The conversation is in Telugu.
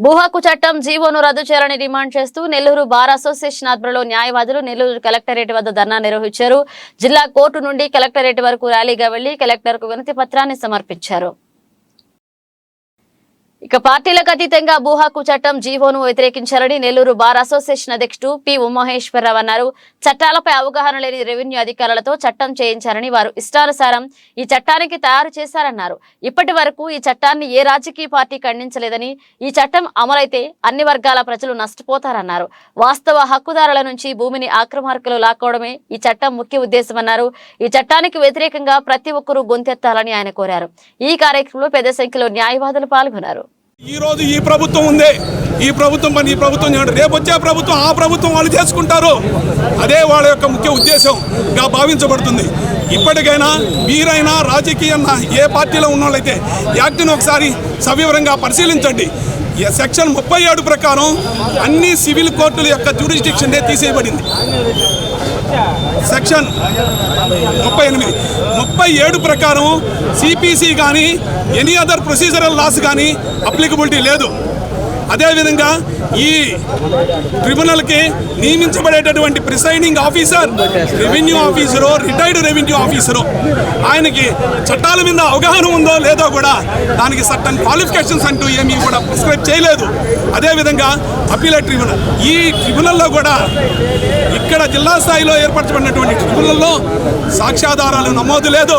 భూహక్కు చట్టం జీవోను రద్దు చేయాలని డిమాండ్ చేస్తూ నెల్లూరు బార్ అసోసియేషన్ ఆధ్వర్యంలో న్యాయవాదులు నెల్లూరు కలెక్టరేట్ వద్ద ధర్నా నిర్వహించారు. జిల్లా కోర్టు నుండి కలెక్టరేట్ వరకు ర్యాలీగా వెళ్ళి కలెక్టర్కు వినతి పత్రాన్ని సమర్పించారు. ఇక పార్టీలకు అతీతంగా భూహక్కు చట్టం జీవోను వ్యతిరేకించాలని నెల్లూరు బార్ అసోసియేషన్ అధ్యక్షుడు పి ఉమహేశ్వరరావు అన్నారు. చట్టాలపై అవగాహన లేని రెవెన్యూ అధికారులతో చట్టం చేయించారని వారు ఇష్టానుసారం ఈ చట్టానికి తయారు చేశారన్నారు. ఇప్పటి వరకు ఈ చట్టాన్ని ఏ రాజకీయ పార్టీ ఖండించలేదని ఈ చట్టం అమలైతే అన్ని వర్గాల ప్రజలు నష్టపోతారన్నారు. వాస్తవ హక్కుదారుల నుంచి భూమిని ఆక్రమార్కులు లాక్కోవడమే ఈ చట్టం ముఖ్య ఉద్దేశమన్నారు. ఈ చట్టానికి వ్యతిరేకంగా ప్రతి ఒక్కరూ గొంతెత్తాలని ఆయన కోరారు. ఈ కార్యక్రమంలో పెద్ద సంఖ్యలో న్యాయవాదులు పాల్గొన్నారు. ఈ రోజు ఈ ప్రభుత్వం ఉంది. ఈ ప్రభుత్వం పని ఈ ప్రభుత్వం చేయండి. రేపు వచ్చే ప్రభుత్వం ఆ ప్రభుత్వం వాళ్ళు చేసుకుంటారు. అదే వాళ్ళ యొక్క ముఖ్య ఉద్దేశంగా భావించబడుతుంది. ఇప్పటికైనా మీరైనా రాజకీయ ఏ పార్టీలో ఉన్న వాళ్ళైతే యాక్ట్ని ఒకసారి సవివరంగా పరిశీలించండి. సెక్షన్ ముప్పై ఏడు ప్రకారం అన్ని సివిల్ కోర్టుల యొక్క జ్యూరిస్డిక్షన్ తీసేయబడింది. సెక్షన్ ముప్పై ఎనిమిది. ముప్పై ఏడు ప్రకారం సిపిసి కానీ ఎనీ అదర్ ప్రొసీజరల్ లాస్ కానీ అప్లికబిలిటీ లేదు. అదేవిధంగా ఈ ట్రిబ్యునల్కి నియమించబడేటటువంటి presiding officer revenue officer retired revenue officer ఆయనకి చట్టాల మీద అవగాహన ఉందో లేదో కూడా దానికి సర్టన్ క్వాలిఫికేషన్స్ అంటూ ఏమీ కూడా ప్రిస్క్రైబ్ చేయలేదు. అదేవిధంగా అపీలేట్ ట్రిబ్యునల్. ఈ ట్రిబ్యునల్లో కూడా ఇక్కడ జిల్లా స్థాయిలో ఏర్పరచబడినటువంటి ట్రిబ్యునల్లో సాక్ష్యాధారాలు నమోదు లేదు.